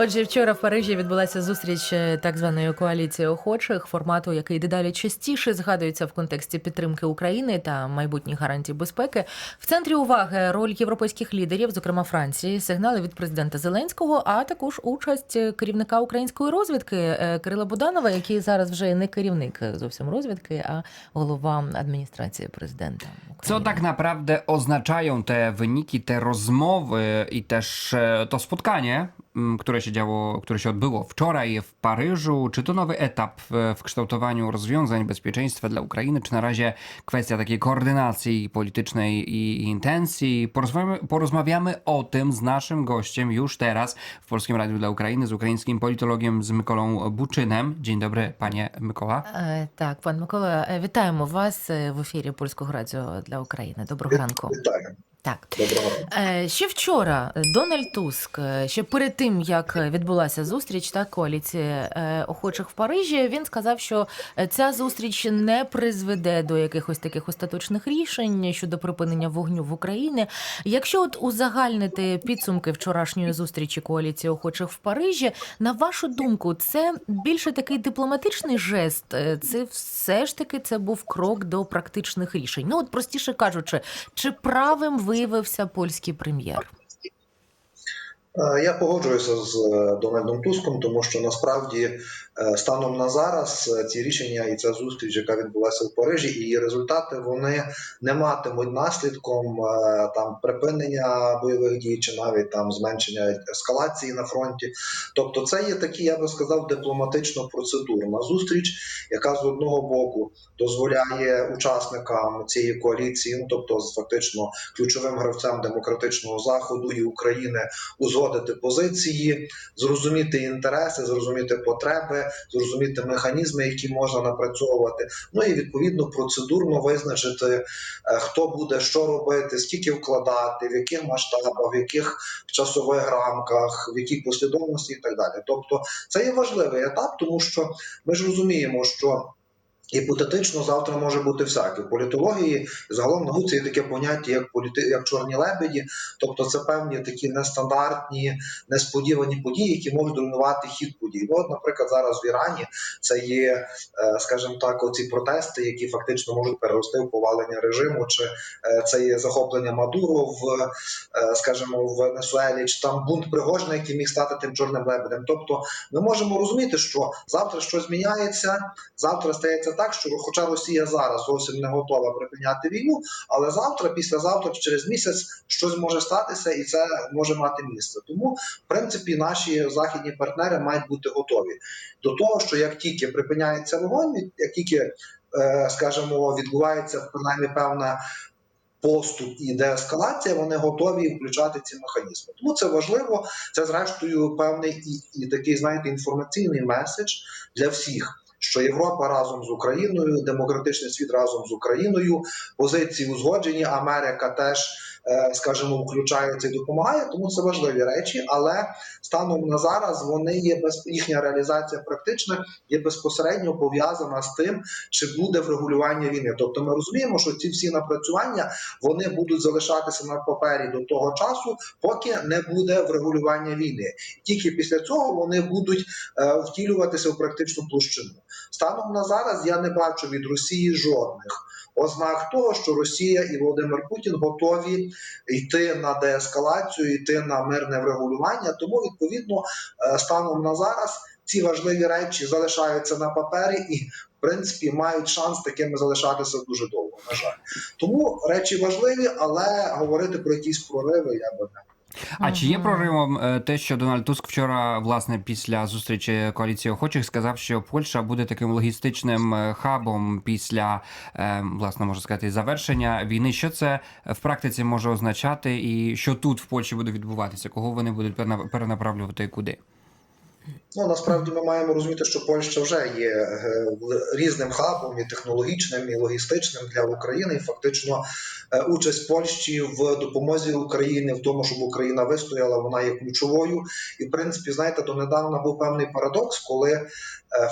Отже, вчора в Парижі відбулася зустріч е, так званої коаліції охочих, формату, який дедалі частіше згадується в контексті підтримки України та майбутніх гарантій безпеки. В центрі уваги роль європейських лідерів, зокрема Франції, сигнали від президента Зеленського, а також участь керівника української розвідки е, Кирила Буданова, який зараз вже не керівник зовсім розвідки, а голова адміністрації президента. Co tak naprawdę oznaczają wyniki, te rozmowy i też e, to spotkanie, które się działo, które się odbyło wczoraj w Paryżu. Czy to nowy etap w kształtowaniu rozwiązań bezpieczeństwa dla Ukrainy, czy na razie kwestia takiej koordynacji politycznej i intencji? Porozmawiamy, porozmawiamy o tym z naszym gościem już teraz w Polskim Radiu dla Ukrainy, z ukraińskim politologiem z Mykolą Buczynem. Dzień dobry, panie Mykoła. E, tak, pan Mykoła, e, witajmy was e, w efirze Polskiego Radio dla Ukrainy. Dobrego ranku. E, witam. Так. Доброго. Е, Ще вчора Дональд Туск, е, ще перед тим як відбулася зустріч та коаліції е, охочих в Парижі, він сказав, що е, ця зустріч не призведе до якихось таких остаточних рішень щодо припинення вогню в Україні. Якщо от узагальнити підсумки вчорашньої зустрічі коаліції охочих в Парижі, на вашу думку, це більше такий дипломатичний жест? Е, Це все ж таки це був крок до практичних рішень. Ну от простіше кажучи, чи правим виявився польський прем'єр? Е, Я погоджуюся з е, Дональдом Туском, тому що насправді станом на зараз е, ці рішення і ця зустріч, яка відбулася в Парижі, її результати вони не матимуть наслідком е, там припинення бойових дій чи навіть там зменшення ескалації на фронті. Тобто, це є такі, я би сказав, дипломатично процедурна зустріч, яка з одного боку дозволяє учасникам цієї коаліції, ну тобто фактично ключовим гравцям демократичного заходу і України узгодити позиції, зрозуміти інтереси, зрозуміти потреби, зрозуміти механізми, які можна напрацьовувати. Ну і відповідно процедурно визначити, е, хто буде що робити, скільки вкладати, в яких масштабах, в яких часових рамках, в якій послідовності і так далі. Тобто, це є важливий етап, тому що ми ж розуміємо, що. Гіпотетично завтра може бути всяке. В політології загалом науці є таке поняття, як політи... як чорні лебеді, тобто це певні такі нестандартні, несподівані події, які можуть руйнувати хід подій. Ну, от, наприклад, зараз в Ірані це є, е, скажімо так, оці протести, які фактично можуть перерости в повалення режиму, чи е, це є захоплення Мадуро в, е, скажімо, в Венесуелі, чи там бунт Пригожина, який міг стати тим чорним лебедем. Тобто, ми можемо розуміти, що завтра щось зміняється. Завтра стається так, що хоча Росія зараз зовсім не готова припиняти війну, але завтра, післязавтра, через місяць щось може статися, і це може мати місце. Тому, в принципі, наші західні партнери мають бути готові до того, що як тільки припиняється вогонь, як тільки, е, скажімо, відбувається принаймні певна. Поступ і деескалація, вони готові включати ці механізми. Тому це важливо. Це зрештою певний і, і такий, знаєте, інформаційний меседж для всіх що Європа разом з Україною, демократичний світ разом з Україною, позиції узгоджені. Америка теж, е, скажімо, включається і допомагає. Тому це важливі речі. Але станом на зараз вони є без їхня реалізація практична є безпосередньо пов'язана з тим, чи буде врегулювання війни. Тобто, ми розуміємо, що ці всі напрацювання вони будуть залишатися на папері до того часу, поки не буде врегулювання війни. Тільки після цього вони будуть е, втілюватися в практичну площину. Станом на зараз я не бачу від Росії жодних ознак того, що Росія і Володимир Путін готові йти на деескалацію, йти на мирне врегулювання. Тому відповідно е, станом на зараз ці важливі речі залишаються на папері і. В принципі, мають шанс такими залишатися дуже довго. На жаль, тому речі важливі, але говорити про якісь прориви я би не А чи є проривом е, те, що Дональд Туск вчора, власне, після зустрічі коаліції охочих сказав, що Польща буде таким логістичним е, хабом після е, власне можна сказати завершення війни? Що це в практиці може означати, і що тут в Польщі буде відбуватися? Кого вони будуть перена- перенаправлювати і куди? Ну насправді ми маємо розуміти, що Польща вже є е, різним хабом і технологічним, і логістичним для України. І фактично е, участь Польщі в допомозі Україні в тому, щоб Україна вистояла, вона є ключовою. І в принципі, знаєте, донедавна був певний парадокс, коли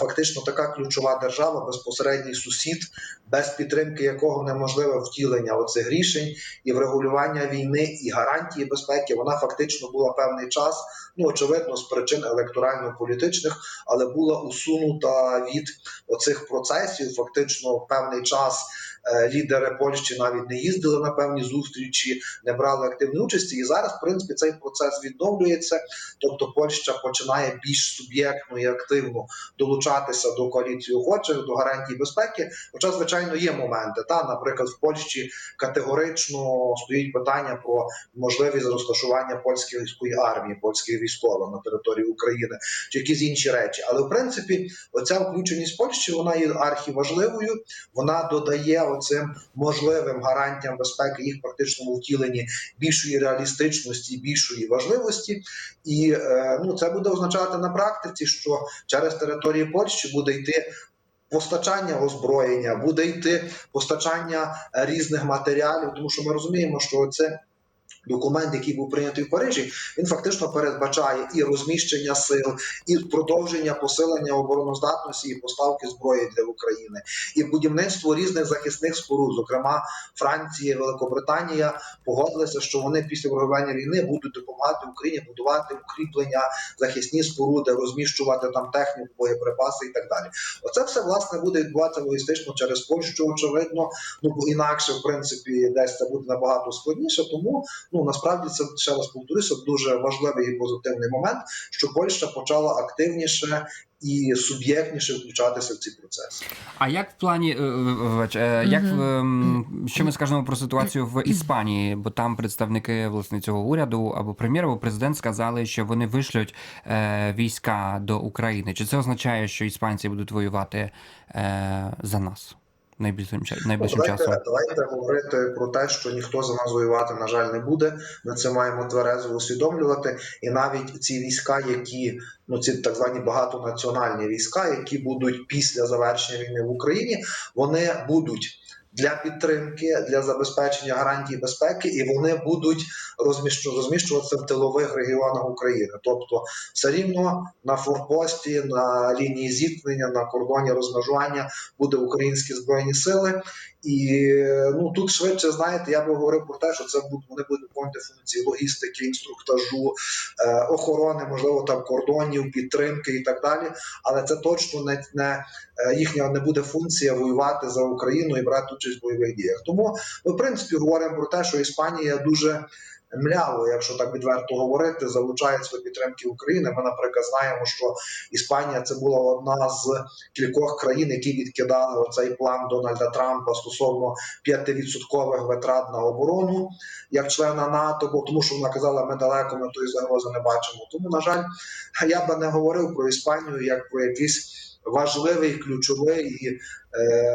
фактично така ключова держава, безпосередній сусід, без підтримки якого неможливе втілення оцих рішень і врегулювання війни і гарантії безпеки. Вона фактично була певний час, ну очевидно, з причин електорально-політичних, але була усунута від оцих процесів. Фактично, певний час е, лідери Польщі навіть не їздили на певні зустрічі, не брали активної участі. І зараз, в принципі, цей процес відновлюється. Тобто, Польща починає більш суб'єктно і активно долучатися до коаліції охочих, до гарантій безпеки. Хоча, звичайно, є моменти. Та, наприклад, в Польщі категорично стоїть питання про можливість розташування польської армії, польських військових на території України чи якісь інші речі. Але в принципі, оця включеність Польщі вона є архіважливою. Вона додає оцим можливим гарантіям безпеки їх практичному втіленні більшої реалістичності, більшої важливості. І е, ну це буде означати на практиці, що через територію Польщі буде йти. Постачання озброєння буде йти постачання різних матеріалів, тому що ми розуміємо, що це документ, який був прийнятий в Парижі, він фактично передбачає і розміщення сил, і продовження посилення обороноздатності і поставки зброї для України, і будівництво різних захисних споруд. Зокрема, Франція, Великобританія погодилися, що вони після врегулювання війни будуть допомагати Україні будувати укріплення, захисні споруди, розміщувати там техніку, боєприпаси і так далі. Оце все власне буде відбуватися логістично через Польщу, очевидно. Ну бо інакше, в принципі, десь це буде набагато складніше. Тому ну насправді це ще раз повторюся, дуже важливий і позитивний момент, що Польща почала активніше і суб'єктніше включатися в ці процеси. А як в плані е, вибач, е, як ем, що ми скажемо про ситуацію в Іспанії? Бо там представники власне цього уряду або прем'єр, або президент сказали, що вони вишлють е, війська до України. Чи це означає, що іспанці будуть воювати е, за нас найближчим найближчим Ну, давайте, часом? давайте говорити про те, що ніхто за нас воювати, на жаль, не буде. Ми це маємо тверезо усвідомлювати. І навіть ці війська, які ну ці так звані багатонаціональні війська, які будуть після завершення війни в Україні, вони будуть. Для підтримки, для забезпечення гарантій безпеки, і вони будуть розміщу- розміщуватися в тилових регіонах України. Тобто, все рівно на форпості, на лінії зіткнення, на кордоні розмежування буде українські збройні сили. І ну тут швидше знаєте, я би говорив про те, що це будуть вони будуть виконувати функції логістики, інструктажу, е, охорони, можливо, там кордонів, підтримки і так далі. Але це точно не, не е, їхня не буде функція воювати за Україну і брати участь в бойових діях. Тому ми в принципі говоримо про те, що Іспанія дуже мляво, якщо так відверто говорити, залучається до підтримки України. Ми, наприклад, знаємо, що Іспанія це була одна з кількох країн, які відкидали оцей план Дональда Трампа стосовно 5% витрат на оборону як члена НАТО, бо тому що вона казала, ми далеко ми тої загрози не бачимо. Тому, на жаль, я би не говорив про Іспанію як про якийсь важливий, ключовий і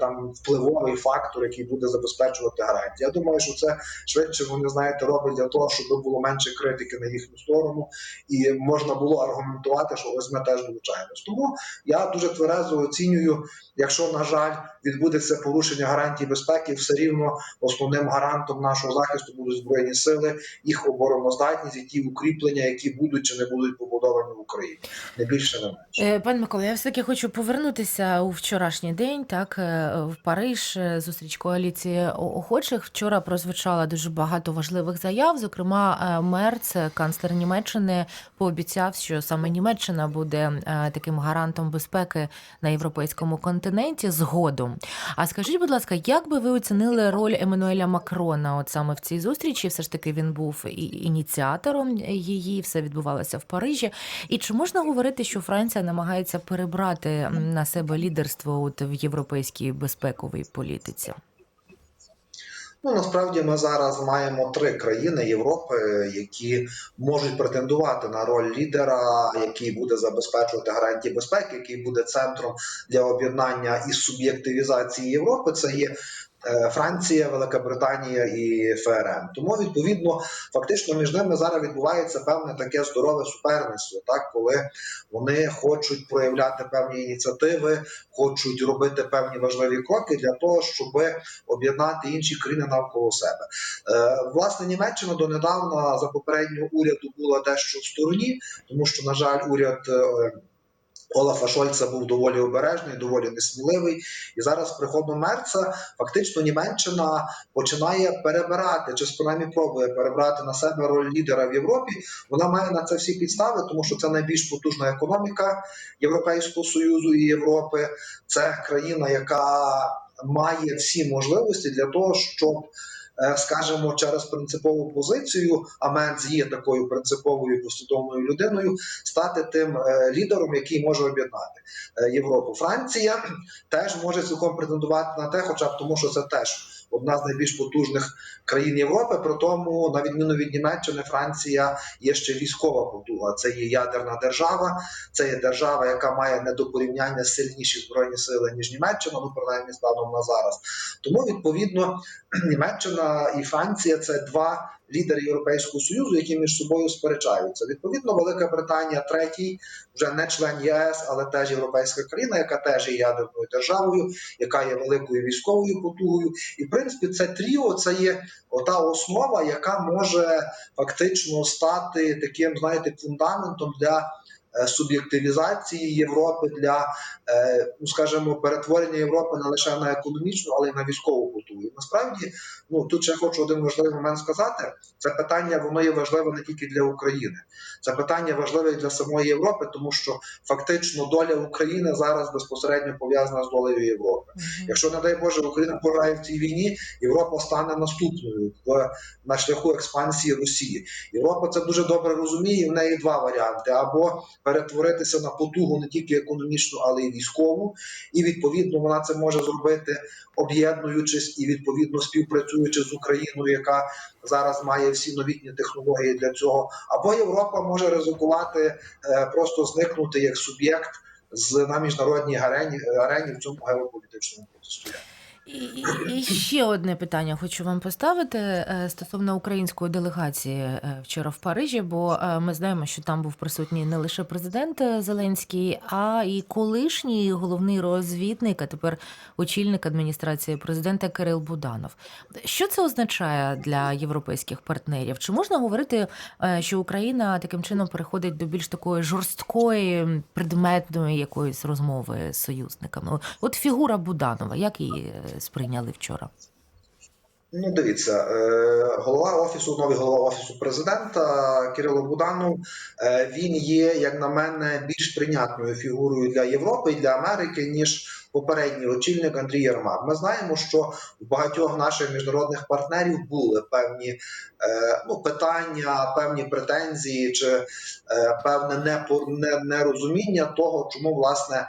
там впливовий фактор, який буде забезпечувати гарантії. Я думаю, що це швидше вони знаєте роблять для того, щоб було менше критики на їхню сторону, і можна було аргументувати, що ось ми теж долучаємось. Тому я дуже тверезо оцінюю, якщо на жаль відбудеться порушення гарантій безпеки, все рівно основним гарантом нашого захисту будуть збройні сили, їх обороноздатність, і ті укріплення, які будуть чи не будуть побудовані в Україні, не більше не менше. Е, Пан Микола, я все таки хочу повернутися у вчорашній день, так е, в Париж, е, зустріч коаліції охочих. Вчора прозвучало дуже багато важливих заяв. Зокрема, е, Мерц, канцлер Німеччини, пообіцяв, що саме Німеччина буде таким гарантом безпеки на європейському континенті згодом. А скажіть, будь ласка, як би ви оцінили роль Еммануеля Макрона от саме в цій зустрічі? Все ж таки він був ініціатором її, все відбувалося в Парижі. І чи можна говорити, що Франція намагається перебрати на себе лідерство от в європейській безпековій політиці? Ну насправді ми зараз маємо три країни Європи, які можуть претендувати на роль лідера, який буде забезпечувати гарантії безпеки, який буде центром для об'єднання і суб'єктивізації Європи. Це є Франція, Велика Британія і ФРН. Тому відповідно, фактично між ними зараз відбувається певне таке здорове суперництво, так коли вони хочуть проявляти певні ініціативи, хочуть робити певні важливі кроки для того, щоб об'єднати інші країни навколо себе. Е, власне, Німеччина донедавна за попереднього уряду була дещо в стороні, тому що, на жаль, уряд. Олафа Шольца був доволі обережний, доволі несміливий. І зараз приходом Мерца фактично Німеччина починає перебирати, чи принаймні пробує перебрати на себе роль лідера в Європі. Вона має на це всі підстави, тому що це найбільш потужна економіка Європейського Союзу і Європи. Це країна, яка має всі можливості для того, щоб. Е, Скажімо, через принципову позицію, а Менц є такою принциповою послідовною людиною, стати тим е, лідером, який може об'єднати е, Європу. Франція теж може цілком претендувати на те, хоча б тому, що це теж одна з найбільш потужних країн Європи. При тому, на відміну від Німеччини, Франція є ще військова потуга. Це є ядерна держава, це є держава, яка має не до порівняння сильніші збройні сили ніж Німеччина, ну принаймні станом на зараз. Тому відповідно Німеччина і Франція це два лідери Європейського союзу, які між собою сперечаються. Відповідно, Велика Британія, третій, вже не член ЄС, але теж європейська країна, яка теж є ядерною державою, яка є великою військовою потугою. І в принципі, це тріо це є ота основа, яка може фактично стати таким, знаєте, фундаментом для. Е, Суб'єктивізації Європи для, е, ну скажімо, перетворення Європи не лише на економічну, але й на військову потугу. І Насправді, ну тут ще хочу один важливий момент сказати: це питання воно є важливе не тільки для України, це питання важливе і для самої Європи, тому що фактично доля України зараз безпосередньо пов'язана з долею Європи. Якщо не дай Боже Україна пограє в цій війні, Європа стане наступною в на шляху експансії Росії. Європа це дуже добре розуміє. і В неї два варіанти: або перетворитися на потугу не тільки економічну, але й військову, і відповідно вона це може зробити, об'єднуючись і відповідно співпрацюючи з Україною, яка зараз має всі новітні технології для цього. Або Європа може ризикувати е, просто зникнути як суб'єкт з на міжнародній арені, арені в цьому геополітичному протистоянні. І, і, ще одне питання хочу вам поставити е, стосовно української делегації е, вчора в Парижі, бо е, ми знаємо, що там був присутній не лише президент Зеленський, а і колишній головний розвідник, а тепер очільник адміністрації президента Кирил Буданов. Що це означає для європейських партнерів? Чи можна говорити, що Україна таким чином переходить до більш такої жорсткої предметної якоїсь розмови з союзниками? От фігура Буданова, як її сприйняли вчора? Ну, дивіться, е, голова офісу, новий голова офісу президента Кирило Буданов. е, Він є, як на мене, більш прийнятною фігурою для Європи і для Америки, ніж попередній очільник Андрій Єрмак. Ми знаємо, що в багатьох наших міжнародних партнерів були певні е, ну, питання, певні претензії чи е, певне непо- не- того, чому власне е,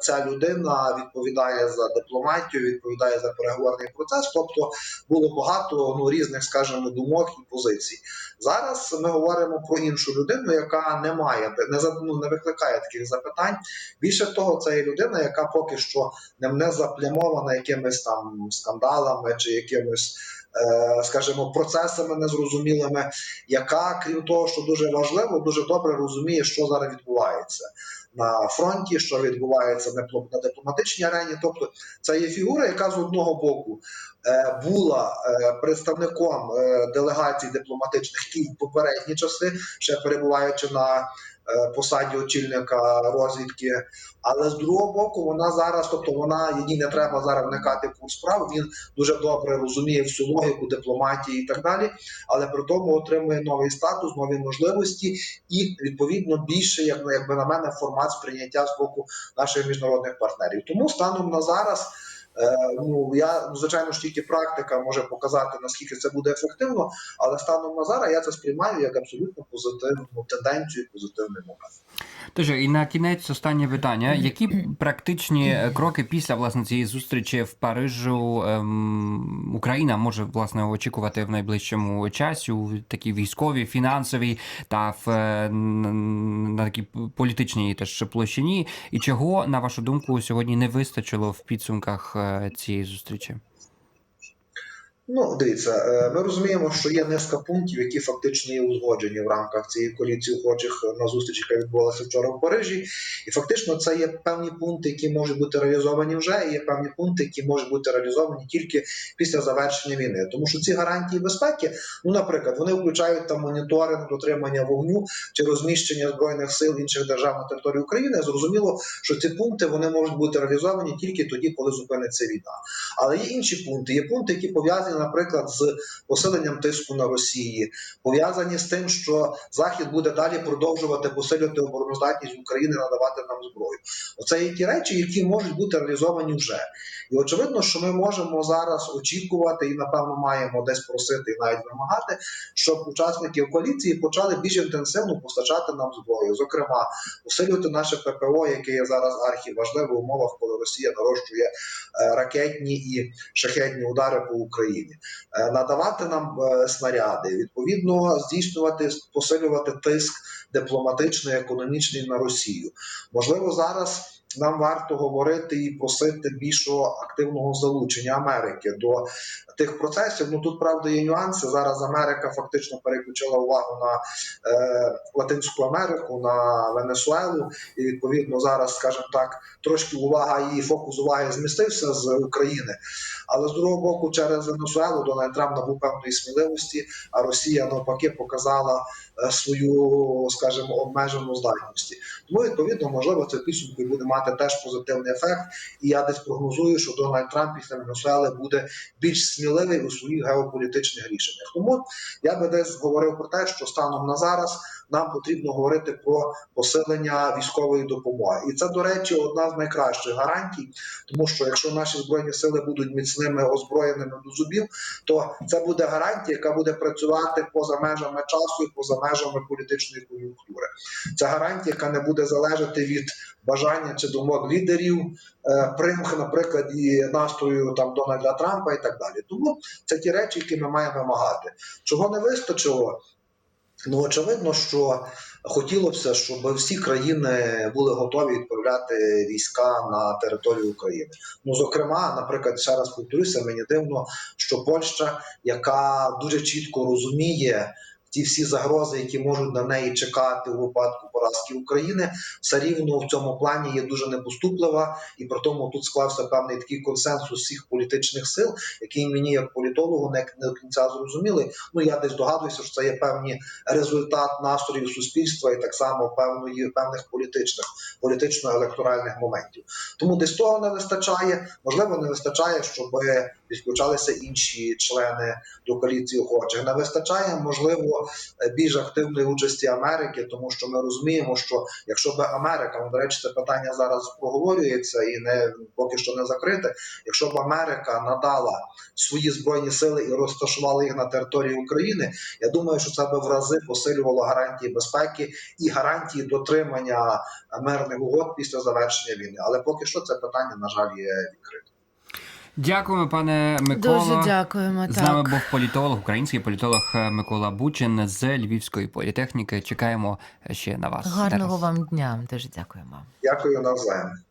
ця людина відповідає за дипломатію, відповідає за переговорний процес. Тобто було багато ну, різних, скажімо, думок і позицій. Зараз ми говоримо про іншу людину, яка не має не ну, не викликає таких запитань. Більше того, це є людина, яка поки що не, заплямована якимись там скандалами чи якимись. е, Скажімо, процесами незрозумілими, яка, крім того, що дуже важливо, дуже добре розуміє, що зараз відбувається на фронті, що відбувається на дипломатичній арені. Тобто, це є фігура, яка з одного боку е, була е, представником делегацій дипломатичних і в попередні часи, ще перебуваючи на посаді очільника розвідки. Але з другого боку, вона зараз, тобто вона їй не треба зараз вникати в курс справ. Він дуже добре розуміє всю логіку дипломатії і так далі, але при тому отримує новий статус, нові можливості і відповідно більше, як якби на мене, формат сприйняття з боку наших міжнародних партнерів. Тому станом на зараз. Е, ну я ну, звичайно ж тільки практика може показати наскільки це буде ефективно, але станом на зараз я це сприймаю як абсолютно позитивну тенденцію, позитивний момент. Тож і на кінець останнє питання: які практичні е, кроки після власне цієї зустрічі в Парижу ем, Україна може власне очікувати в найближчому часі у такій військовій, фінансовій та в е, на такій політичній теж площині? І чого на вашу думку сьогодні не вистачило в підсумках е, цієї зустрічі? Ну, дивіться, е, ми розуміємо, що є низка пунктів, які фактично є узгоджені в рамках цієї коаліції охочих на зустріч, яка відбулася вчора в Парижі. І фактично це є певні пункти, які можуть бути реалізовані вже, і є певні пункти, які можуть бути реалізовані тільки після завершення війни. Тому що ці гарантії безпеки, ну, наприклад, вони включають там моніторинг, дотримання вогню чи розміщення збройних сил інших держав на території України. Зрозуміло, що ці пункти вони можуть бути реалізовані тільки тоді, коли зупиниться війна. Але є інші пункти. Є пункти, які пов'язані, наприклад, з посиленням тиску на Росії, пов'язані з тим, що Захід буде далі продовжувати посилювати обороноздатність України, надавати нам зброю. Оце є ті речі, які можуть бути реалізовані вже. І очевидно, що ми можемо зараз очікувати і, напевно, маємо десь просити і навіть вимагати, щоб учасники коаліції почали більш інтенсивно постачати нам зброю. Зокрема, посилювати наше ППО, яке є зараз архіважливе в умовах, коли Росія нарощує е, ракетні і шахетні удари по Україні, Е, надавати нам е, снаряди, відповідно здійснювати посилювати тиск дипломатичний, економічний на Росію. Можливо, зараз. Нам варто говорити і просити більшого активного залучення Америки до тих процесів. Ну тут правда є нюанси. Зараз Америка фактично переключила увагу на е, Латинську Америку, на Венесуелу, і відповідно зараз, скажімо так, трошки увага її фокус уваги змістився з України. Але з другого боку, через Венесуелу Дональд Трамп набув певної сміливості, а Росія навпаки показала е, свою, скажімо, обмежену здатність. Тому відповідно, можливо, це підсумку буде мати теж позитивний ефект. І я десь прогнозую, що Дональд Трамп після Венесуели буде більш сміливий у своїх геополітичних рішеннях. Тому я би десь говорив про те, що станом на зараз нам потрібно говорити про посилення військової допомоги, і це, до речі, одна з найкращих гарантій, тому що якщо наші збройні сили будуть міцними озброєними до зубів, то це буде гарантія, яка буде працювати поза межами часу і поза межами політичної кон'юнктури. Це гарантія, яка не буде залежати від бажання чи думок лідерів, е, примх, наприклад, і настрою там Дональда Трампа і так далі. Тому це ті речі, які ми маємо вимагати. Чого не вистачило? Ну очевидно, що хотілося щоб всі країни були готові відправляти війська на територію України. Ну, зокрема, наприклад, ще раз повторюся, мені дивно, що Польща, яка дуже чітко розуміє. Ті всі загрози, які можуть на неї чекати у випадку поразки України, все рівно в цьому плані є дуже непоступлива, і при тому тут склався певний такий консенсус всіх політичних сил, який мені як політологу не, не до кінця зрозуміли. Ну я десь догадуюся, що це є певний результат настроїв суспільства і так само певної певних політичних політично-електоральних моментів. Тому десь того не вистачає. Можливо, не вистачає, щоб підключалися інші члени до коаліції охочих. Не вистачає можливо більш активної участі Америки, тому що ми розуміємо, що якщо б Америка, ну, до речі, це питання зараз проговорюється і не поки що не закрите. Якщо б Америка надала свої збройні сили і розташувала їх на території України, я думаю, що це би в рази посилювало гарантії безпеки і гарантії дотримання мирних угод після завершення війни. Але поки що це питання, на жаль, є відкрите. Дякуємо, пане Микола. Дуже дякуємо. З так. нами був політолог, український політолог е, Микола Бучин з Львівської політехніки. Чекаємо ще на вас. Гарного Зараз. вам дня. Дуже дякуємо. Дякую навзаєм.